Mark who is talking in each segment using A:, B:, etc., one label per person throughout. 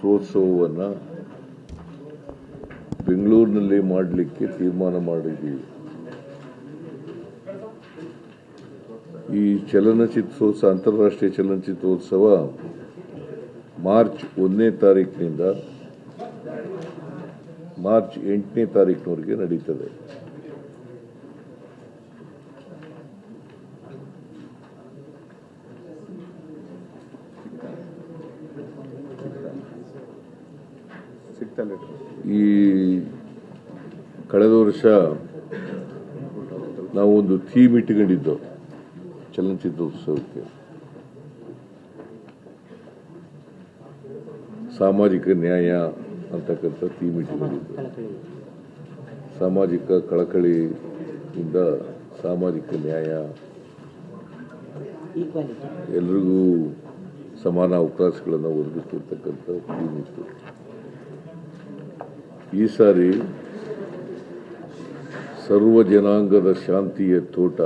A: ಚಿತ್ರೋತ್ಸವವನ್ನು ಬೆಂಗಳೂರಿನಲ್ಲಿ ಮಾಡಲಿಕ್ಕೆ ತೀರ್ಮಾನ ಮಾಡಿದ್ದೀವಿ. ಈ ಚಲನಚಿತ್ರೋತ್ಸವ, ಅಂತಾರಾಷ್ಟ್ರೀಯ ಚಲನಚಿತ್ರೋತ್ಸವ ಮಾರ್ಚ್ ಒಂದನೇ ತಾರೀಕಿನಿಂದ ಮಾರ್ಚ್ ಎಂಟನೇ ತಾರೀಕಿನವರೆಗೆ ನಡೀತದೆ. ಈ ಕಳೆದ ವರ್ಷ ನಾವು ಒಂದು ಥೀಮ್ ಇಟ್ಕೊಂಡಿದ್ದು ಚಲನಚಿತ್ರೋತ್ಸವಕ್ಕೆ ಸಾಮಾಜಿಕ ನ್ಯಾಯ ಅಂತಕ್ಕಂಥ ಥೀಮ್ ಇಟ್ಕೊಂಡಿದ್ದು. ಸಾಮಾಜಿಕ ಕಳಕಳಿಯಿಂದ ಸಾಮಾಜಿಕ ನ್ಯಾಯ ಎಲ್ರಿಗೂ ಸಮಾನ ಅವಕಾಶಗಳನ್ನು ಒದಗಿಸ್ತಿರ್ತಕ್ಕಂಥ ಥೀಮ್ ಇತ್ತು. ಈ ಸಾರಿ ಸರ್ವ ಜನಾಂಗದ ಶಾಂತಿಯ ತೋಟ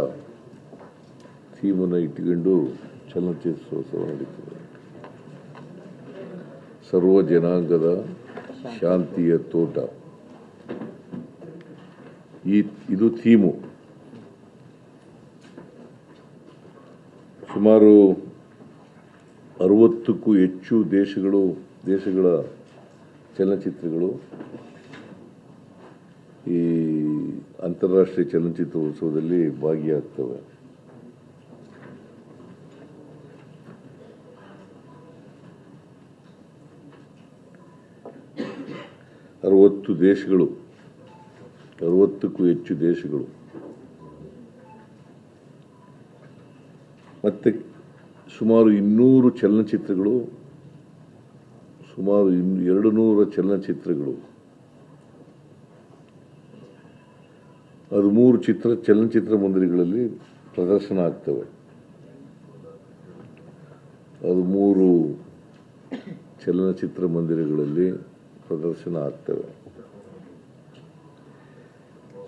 A: ಥೀಮನ್ನು ಇಟ್ಟುಕೊಂಡು ಚಲನಚಿತ್ರೋತ್ಸವ ನಡೀತದೆ. ಸರ್ವ ಜನಾಂಗದ ಶಾಂತಿಯ ತೋಟ. ಈ, ಇದು ಥೀಮು. ಸುಮಾರು ಅರವತ್ತಕ್ಕೂ ಹೆಚ್ಚು ದೇಶಗಳು, ದೇಶಗಳ ಚಲನಚಿತ್ರಗಳು ಈ ಅಂತಾರಾಷ್ಟ್ರೀಯ ಚಲನಚಿತ್ರೋತ್ಸವದಲ್ಲಿ ಭಾಗಿಯಾಗ್ತವೆ. ಅರವತ್ತು ದೇಶಗಳು, ಅರವತ್ತಕ್ಕೂ ಹೆಚ್ಚು ದೇಶಗಳು. ಮತ್ತೆ ಸುಮಾರು ಇನ್ನೂರು ಚಲನಚಿತ್ರಗಳು, ಸುಮಾರು ಇನ್ನು ಎರಡು ನೂರ ಚಲನಚಿತ್ರಗಳು. ಹದಿಮೂರು ಚಿತ್ರ, ಚಲನಚಿತ್ರ ಮಂದಿರಗಳಲ್ಲಿ ಪ್ರದರ್ಶನ ಆಗ್ತವೆ. ಅದು ಮೂರು ಚಲನಚಿತ್ರ ಮಂದಿರಗಳಲ್ಲಿ ಪ್ರದರ್ಶನ ಆಗ್ತವೆ.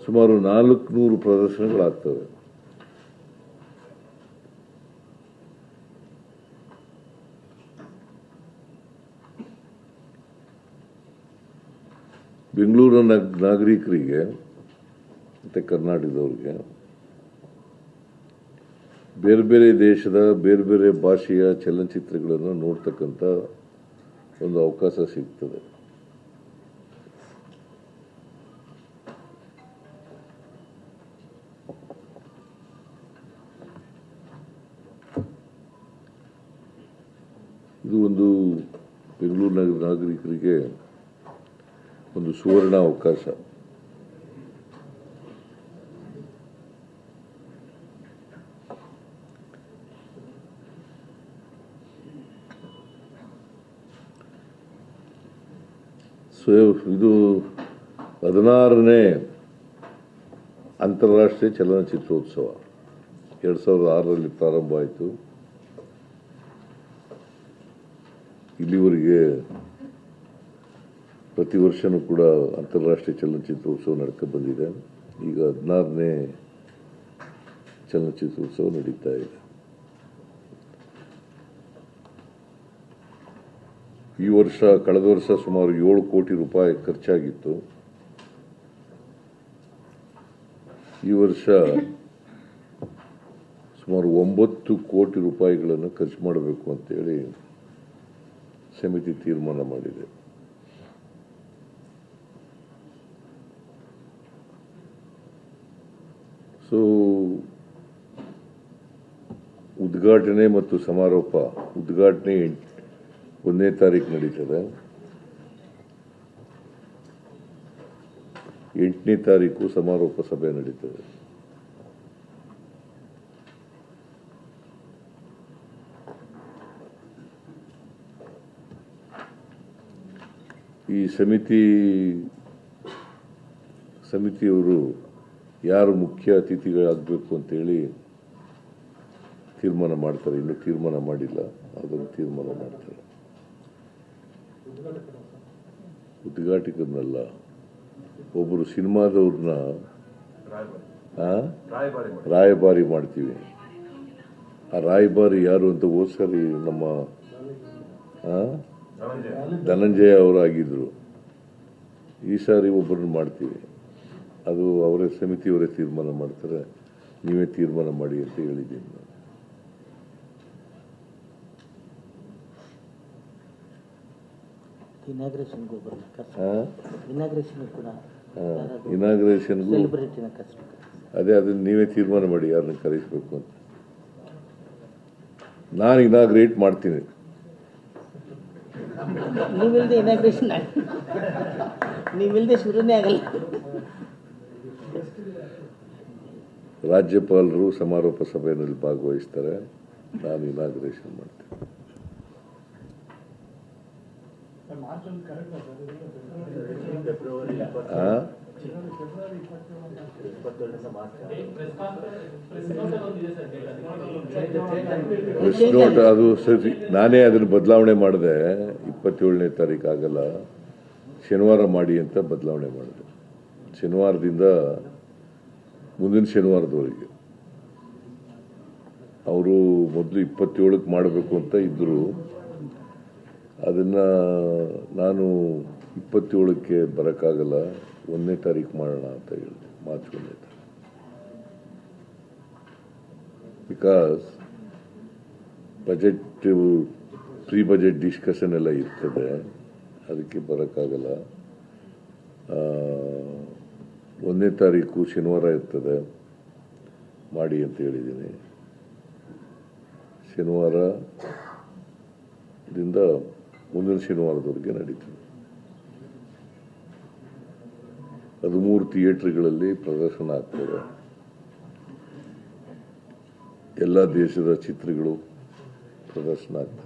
A: ಸುಮಾರು ನಾಲ್ಕುನೂರು ಪ್ರದರ್ಶನಗಳಾಗ್ತವೆ. ಬೆಂಗಳೂರಿನ ನಾಗ್- ನಾಗರಿಕರಿಗೆ ಮತ್ತು ಕರ್ನಾಟಕದವ್ರಿಗೆ. ಬೇರೆ ಬೇರೆ ದೇಶದ ಬೇರೆ ಬೇರೆ ಭಾಷೆಯ ಚಲನಚಿತ್ರಗಳನ್ನು ನೋಡ್ತಕ್ಕಂಥ ಒಂದು ಅವಕಾಶ ಸಿಗ್ತದೆ. ಇದು ಒಂದು ಬೆಂಗಳೂರು ನಗರ ನಾಗರಿಕರಿಗೆ ಒಂದು ಸುವರ್ಣ ಅವಕಾಶ. ಇದು ಹದಿನಾರನೇ ಅಂತಾರಾಷ್ಟ್ರೀಯ ಚಲನಚಿತ್ರೋತ್ಸವ. ಎರಡು ಸಾವಿರದ ಆರರಲ್ಲಿ ಪ್ರಾರಂಭ ಆಯಿತು. ಇಲ್ಲಿವರೆಗೆ ಪ್ರತಿ ವರ್ಷವೂ ಕೂಡ ಅಂತಾರಾಷ್ಟ್ರೀಯ ಚಲನಚಿತ್ರೋತ್ಸವ ನಡ್ಕೊ ಬಂದಿದೆ. ಈಗ ಹದಿನಾರನೇ ಚಲನಚಿತ್ರೋತ್ಸವ ನಡೀತಾ ಇದೆ. ಈ ವರ್ಷ, ಕಳೆದ ವರ್ಷ ಸುಮಾರು ಏಳು ಕೋಟಿ ರೂಪಾಯಿ ಖರ್ಚಾಗಿತ್ತು. ಈ ವರ್ಷ ಸುಮಾರು ಒಂಬತ್ತು ಕೋಟಿ ರೂಪಾಯಿಗಳನ್ನು ಖರ್ಚು ಮಾಡಬೇಕು ಅಂತೇಳಿ ಸಮಿತಿ ತೀರ್ಮಾನ ಮಾಡಿದೆ. ಸೊ, ಉದ್ಘಾಟನೆ ಮತ್ತು ಸಮಾರೋಪ, ಉದ್ಘಾಟನೆ ಒಂದನೇ ತಾರೀಕು ನಡೀತದೆ. ಎಂಟನೇ ತಾರೀಕು ಸಮಾರೋಪ ಸಭೆ ನಡೀತದೆ. ಈ ಸಮಿತಿ, ಸಮಿತಿಯವರು ಯಾರು ಮುಖ್ಯ ಅತಿಥಿಗಳಾಗಬೇಕು ಅಂತೇಳಿ ತೀರ್ಮಾನ ಮಾಡ್ತಾರೆ. ಇನ್ನೂ ತೀರ್ಮಾನ ಮಾಡಿಲ್ಲ. ಅದನ್ನು ತೀರ್ಮಾನ ಮಾಡ್ತಾರೆ. ಉದ್ಘಾಟಕರನ್ನಲ್ಲ ಒಬ್ಬರು ಸಿನಿಮಾದವ್ರನ್ನ? ರಾಯಭಾರಿ ಮಾಡ್ತೀವಿ. ಆ ರಾಯಭಾರಿ ಯಾರು ಅಂತ ಓದ್ಸರಿ ನಮ್ಮ? ಧನಂಜಯ ಅವರಾಗಿದ್ದರು ಈ ಸಾರಿ ಒಬ್ಬರನ್ನ ಮಾಡ್ತೀವಿ. ಅದು ಅವರೇ ಸಮಿತಿಯವರೇ ತೀರ್ಮಾನ ಮಾಡ್ತಾರೆ. ನೀವೇ ತೀರ್ಮಾನ ಮಾಡಿ ಅಂತ ಹೇಳಿದ್ದೀನಿ
B: ಇನಾಗ್ರೇಷನ್ಗೂ ಇನಾಗ್ರೇಷನ್ ಕೂಡ
A: ಇನಾಗ್ರೇಷನ್ಗೂ
B: ಸೆಲೆಬ್ರಿಟಿನ ಕಷ್ಟ
A: ಅದೇ ಅದನ್ನ ನೀವೇ ತೀರ್ಮಾನ ಮಾಡಿ ಯಾರನ್ನ ಕರೆಸಬೇಕು ಅಂತ. ನಾನು ಇನಾಗ್ರೇಟ್ ಮಾಡ್ತೀನಿ.
B: ಇನಾಗ್ರೇಷನ್ ಶುರುನೇ ಆಗಲ್ಲ.
A: ರಾಜ್ಯಪಾಲರು ಸಮಾರೋಪ ಸಭೆಯಲ್ಲಿ ಭಾಗವಹಿಸ್ತಾರೆ. ನಾನು ಇನಾಗ್ರೇಷನ್ ಮಾಡ್ತೀನಿ? ಪ್ರೆಸ್ ನೋಟ್ ಅದು ಸರಿ. ನಾನೇ ಅದನ್ನು ಬದಲಾವಣೆ ಮಾಡಿದೆ. ಇಪ್ಪತ್ತೇಳನೇ ತಾರೀಕು ಆಗಲ್ಲ. ಶನಿವಾರ ಮಾಡಿ ಅಂತ ಬದಲಾವಣೆ ಮಾಡಿದೆ. ಶನಿವಾರದಿಂದ ಮುಂದಿನ ಶನಿವಾರದವರೆಗೆ. ಅವರು ಮೊದಲು ಇಪ್ಪತ್ತೇಳಕ್ಕೆ ಮಾಡಬೇಕು ಅಂತ ಇದ್ದರು. ಅದನ್ನು ನಾನು ಇಪ್ಪತ್ತೇಳಕ್ಕೆ ಬರೋಕ್ಕಾಗಲ್ಲ, ಒಂದನೇ ತಾರೀಕು ಮಾಡೋಣ ಅಂತ ಹೇಳಿದೆ, ಮಾರ್ಚ್ ಒಂದನೇ ತಾರೀಕು because budget pre budget discussion ಎಲ್ಲ ಇರ್ತದೆ, ಅದಕ್ಕೆ ಬರೋಕ್ಕಾಗಲ್ಲ. ಒಂದನೇ ತಾರೀಕು ಶನಿವಾರ ಇರ್ತದೆ, ಮಾಡಿ ಅಂತ ಹೇಳಿದ್ದೀನಿ. ಶನಿವಾರದಿಂದ ಮುಂದಿನ ಶನಿವಾರದವರೆಗೆ ನಡೀತದೆ. ಹದಿಮೂರು ಥಿಯೇಟ್ರ್ಗಳಲ್ಲಿ ಪ್ರದರ್ಶನ ಆಗ್ತದೆ. ಎಲ್ಲ ದೇಶದ ಚಿತ್ರಗಳು ಪ್ರದರ್ಶನ ಆಗ್ತದೆ